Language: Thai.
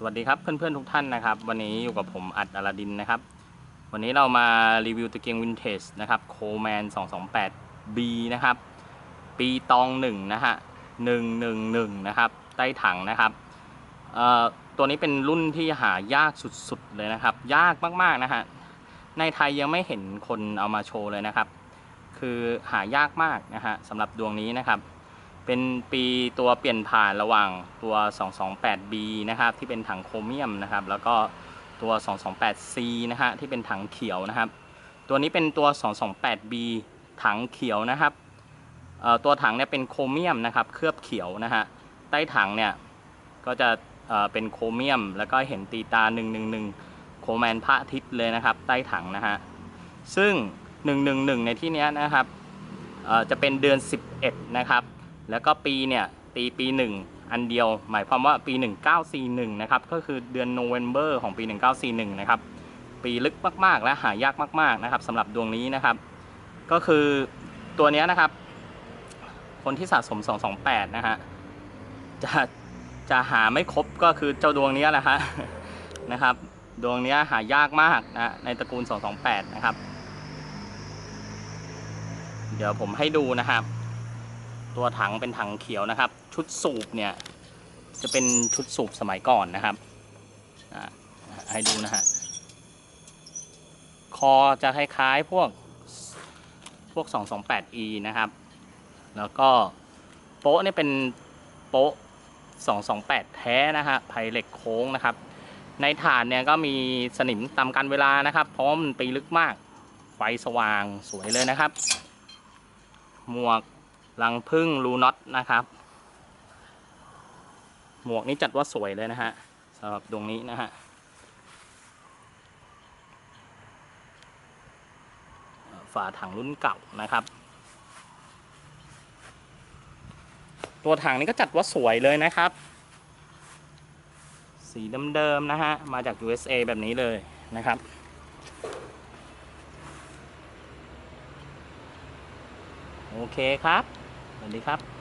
สวัสดีครับเพื่อนๆทุกท่านนะครับ วันนี้อยู่กับผมอัดอลาดินนะครับ วันนี้เรามารีวิวตะเกียงวินเทจนะครับโคแมน 228B นะครับ ปีตองหนึ่งนะฮะ111 นะครับ ใต้ถังนะครับตัวนี้เป็นรุ่นที่หายากสุดๆเลยนะครับ ยากมากๆนะฮะในไทยยังไม่เห็นคนเอามาโชว์เลยนะครับ คือหายากมากนะฮะสำหรับดวงนี้นะครับ เป็นปีตัวเปลี่ยนผ่านระหว่างตัว 228B นะครับที่เป็นถังโครเมียมนะครับ แล้วก็ตัว 228C นะฮะที่เป็นถังเขียวนะครับ ตัวนี้เป็นตัว 228B ถังเขียวนะครับตัวถังเนี่ยเป็นโครเมียมนะครับ เคลือบเขียวนะฮะใต้ถังเนี่ยก็จะเเป็นโครเมียม แล้วก็เห็นตีตา 111 โครแมนพระอาทิตย์เลยนะครับ ใต้ถังนะฮะซึ่ง 111 ในที่นี้นะครับจะเป็นเดือน 11 นะครับ แล้วก็ปีเนี่ยตีปี 1 อันเดียว หมายความว่าปี 1941 นะครับ ก็คือเดือนโนเวม ber ของปี 1941 นะครับ ปีลึกมาก ๆ และหายากมาก ๆ นะครับสำหรับดวงนี้นะครับ ก็คือตัวนี้นะครับ คนที่สะสม 228 นะฮะ จะจะหาไม่ครบก็คือเจ้าดวงนี้แหละฮะนะครับ ดวงนี้หายากมากนะในตระกูล 228 นะครับ เดี๋ยวผมให้ดูนะครับ ตัวถังเป็นถังเขียวนะครับ ชุดสูบเนี่ยจะเป็นชุดสูบสมัยก่อนนะครับให้ดูนะฮะคอจะคล้ายๆพวกพวก 228e นะครับ แล้วก็โป๊ะเนี่ยเป็นโป๊ะ 228 แท้นะฮะไพเหล็กโค้งนะครับ ในฐานเนี่ยก็มีสนิมตามกันเวลานะครับ เพราะว่ามันปีลึกมาก ไฟสว่างสวยเลยนะครับ หมวก ลังพึ่งรูน็อตนะครับ หมวกนี้จัดว่าสวยเลยนะฮะสำหรับดวงนี้นะฮะฝาถังรุ่นเก่านะครับ ตัวถังนี้ก็จัดว่าสวยเลยนะครับ สีเดิมๆนะฮะ มาจาก USA แบบนี้เลยนะครับโอเคครับ สวัสดีครับ